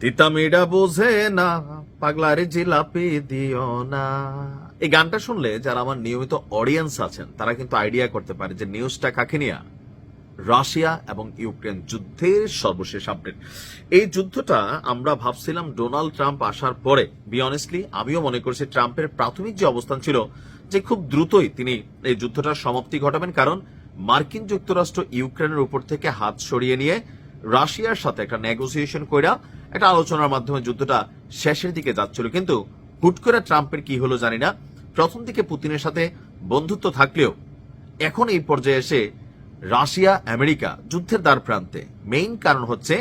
তিতা মেয়েটা বোঝে না, পাগলারে জিলাপি দিও না। এই গানটা শুনলে যারা আমার নিয়মিত অডিয়েন্স আছেন, তারা কিন্তু আইডিয়া করতে পারে যে নিউজটা কাকে নিয়ে? রাশিয়া এবং ইউক্রেন যুদ্ধের সর্বশেষ আপডেট এই যুদ্ধটা আমরা ভাবছিলাম ডোনাল্ড ট্রাম্প আসার পরে। বি অনেস্টলি আমিও মনে করছি ট্রাম্পের প্রাথমিক যে অবস্থান ছিল, যে খুব দ্রুতই তিনি এই যুদ্ধটার সমাপ্তি ঘটাবেন, কারণ মার্কিন যুক্তরাষ্ট্র ইউক্রেনের উপর থেকে হাত সরিয়ে নিয়ে রাশিয়ার সাথে একটা নেগোসিয়েশন কইরা একটা আলোচনার মাধ্যমে যুদ্ধটা শেষের দিকে যাচ্ছিল। কিন্তু হুট করে ট্রাম্পের কি হলো জানি না। প্রথম দিকে পুতিনের সাথে বন্ধুত্ব থাকলেও এখন এই পর্যায়ে এসে রাশিয়া, আমেরিকা যুদ্ধের দ্বার প্রান্তে। মেইন কারণ হচ্ছে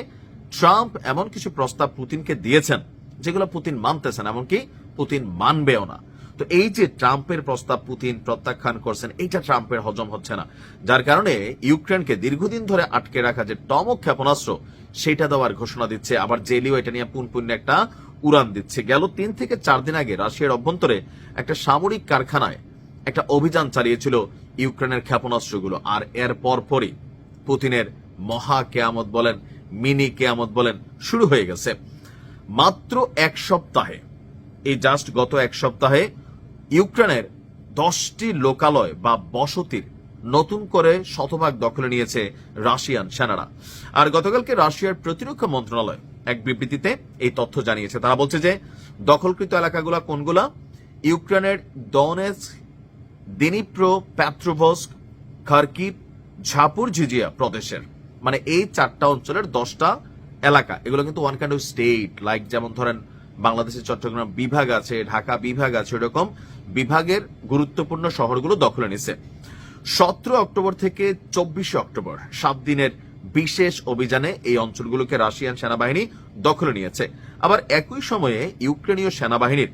ট্রাম্প এমন কিছু প্রস্তাব পুতিনকে দিয়েছেন যেগুলো পুতিন মানতেছেন, এমনকি পুতিন মানবেও না। তো এই যে ট্রাম্পের প্রস্তাব পুতিন প্রত্যাখ্যান করছেন, এইটা ট্রাম্পের হজম হচ্ছে না। যার কারণে ইউক্রেনকে দীর্ঘদিন ধরে আটকে রাখা যে টমক ক্ষেপণাস্ত্র, সেটা দেওয়ার ঘোষণা দিচ্ছে। আবার জেলিও এটা নিয়ে পুনপুন্য একটা উড়ান দিচ্ছে। গেল তিন থেকে চার দিন আগে রাশিয়ার অভ্যন্তরে একটা সামরিক কারখানায় একটা অভিযান চালিয়েছিল ইউক্রেনের ক্ষেপণাস্ত্রগুলো। আর এর পরপরই পুতিনের মহা কেয়ামত বলেন, মিনি কেয়ামত বলেন, শুরু হয়ে গেছে। মাত্র এক সপ্তাহে, এই জাস্ট গত এক সপ্তাহে ইউক্রেনের দশটি লোকালয় বা বসতির নতুন করে শতভাগ দখলে নিয়েছে রাশিয়ান সেনারা। আর গতকালকে রাশিয়ার প্রতিরক্ষা মন্ত্রণালয় এক বিবৃতিতে এই তথ্য জানিয়েছে। তারা বলছে যে, দখলকৃত এলাকাগুলা কোনগুলা? ইউক্রেনের দনেস দিনিপ্রো প্যাট্রোভস্ক খার্কিভ, ঝাপুর ঝিজিয়া প্রদেশের। মানে এই চারটা অঞ্চলের দশটা এলাকা। এগুলো কিন্তু one kind of state like যেমন ধরেন বাংলাদেশের চট্টগ্রাম বিভাগ আছে, ঢাকা বিভাগ আছে, এরকম বিভাগের গুরুত্বপূর্ণ শহরগুলো দখলে নিছে। সতেরো অক্টোবর থেকে চব্বিশে অক্টোবর, সাত দিনের বিশেষ অভিযানে এই অঞ্চলগুলোকে রাশিয়ান সেনাবাহিনী দখলে নিয়েছে। আবার একই সময়ে ইউক্রেনীয় সেনাবাহিনীর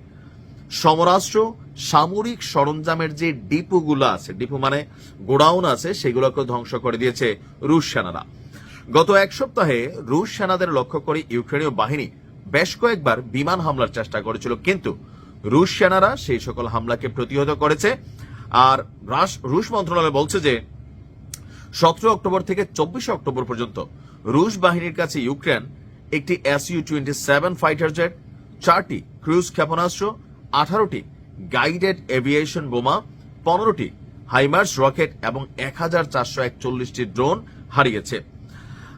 সমরাষ্ট্র সামরিক সরঞ্জামের যে ডিপুগুলো আছে, ডিপু মানে গোডাউন আছে সেগুলোকে ধ্বংস করে দিয়েছে রুশ সেনারা। গত এক সপ্তাহে রুশ সেনাদের লক্ষ্য করে ইউক্রেনীয় বাহিনী বেশ কয়েকবার বিমান হামলার চেষ্টা করেছিল, কিন্তু রুশ সেনারা সেই সকল হামলাকে প্রতিহত করেছে। আর রাশ- মন্ত্রণালয় বলছে যে, সতেরো অক্টোবর থেকে চব্বিশে অক্টোবর পর্যন্ত রুশ বাহিনীর কাছে ইউক্রেন একটি SU twenty seven fighter jet, চারটি ক্রুজ ক্ষেপণাস্ত্র, আঠারোটি গাইডেড এভিয়েশন বোমা, পনেরোটি হাইমার্স রকেট এবং এক হাজার চারশো একচল্লিশটি ড্রোন হারিয়েছে।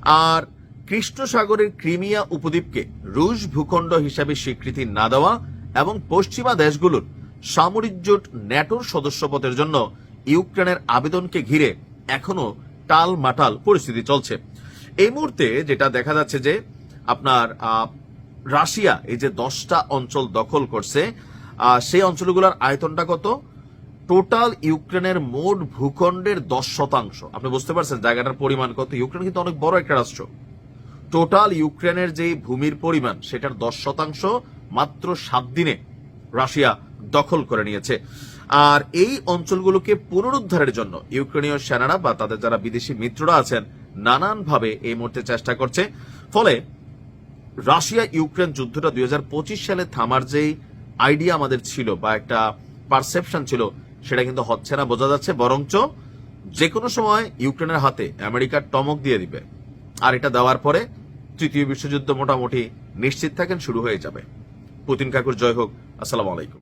আর কৃষ্ণ সাগরের ক্রিমিয়া উপদ্বীপকে রুশ ভূখণ্ড হিসাবে স্বীকৃতি না দেওয়া এবং পশ্চিমা দেশগুলোর সামরিক জোট ন্যাটোর সদস্যপদের জন্য ইউক্রেনের আবেদনকে ঘিরে এখনও টাল মাটাল পরিস্থিতি চলছে। এই মুহূর্তে যেটা দেখা যাচ্ছে যে আপনার রাশিয়া এই যে দশটা অঞ্চল দখল করছে সেই অঞ্চলগুলোর আয়তনটা কত? টোটাল ইউক্রেনের মোট ভূখণ্ডের দশ শতাংশ। আপনি বুঝতে পারছেন জায়গাটার পরিমাণ কত? ইউক্রেন কিন্তু অনেক বড় একটা রাষ্ট্র। টোটাল ইউক্রেনের যে ভূমির পরিমাণ, সেটার দশ শতাংশ মাত্র সাত দিনে রাশিয়া দখল করে নিয়েছে। আর এই অঞ্চলগুলোকে পুনরুদ্ধারের জন্য ইউক্রেনীয় সেনারা বা তাদের যারা বিদেশি মিত্ররা আছেন, নানানভাবে এই মুহূর্তে চেষ্টা করছে। ফলে রাশিয়া ইউক্রেন যুদ্ধটা দুই হাজার পঁচিশ সালে থামার যেই আইডিয়া আমাদের ছিল বা একটা পারসেপশন ছিল, সেটা কিন্তু হচ্ছে না, বোঝা যাচ্ছে। বরঞ্চ যে কোনো সময় ইউক্রেনের হাতে আমেরিকার টমক দিয়ে দিবে। আর এটা দেওয়ার পরে তৃতীয় বিশ্বযুদ্ধ মোটামুটি নিশ্চিত থাকেন, শুরু হয়ে যাবে। পুতিন কাকুর জয় হোক। আসসালামু আলাইকুম।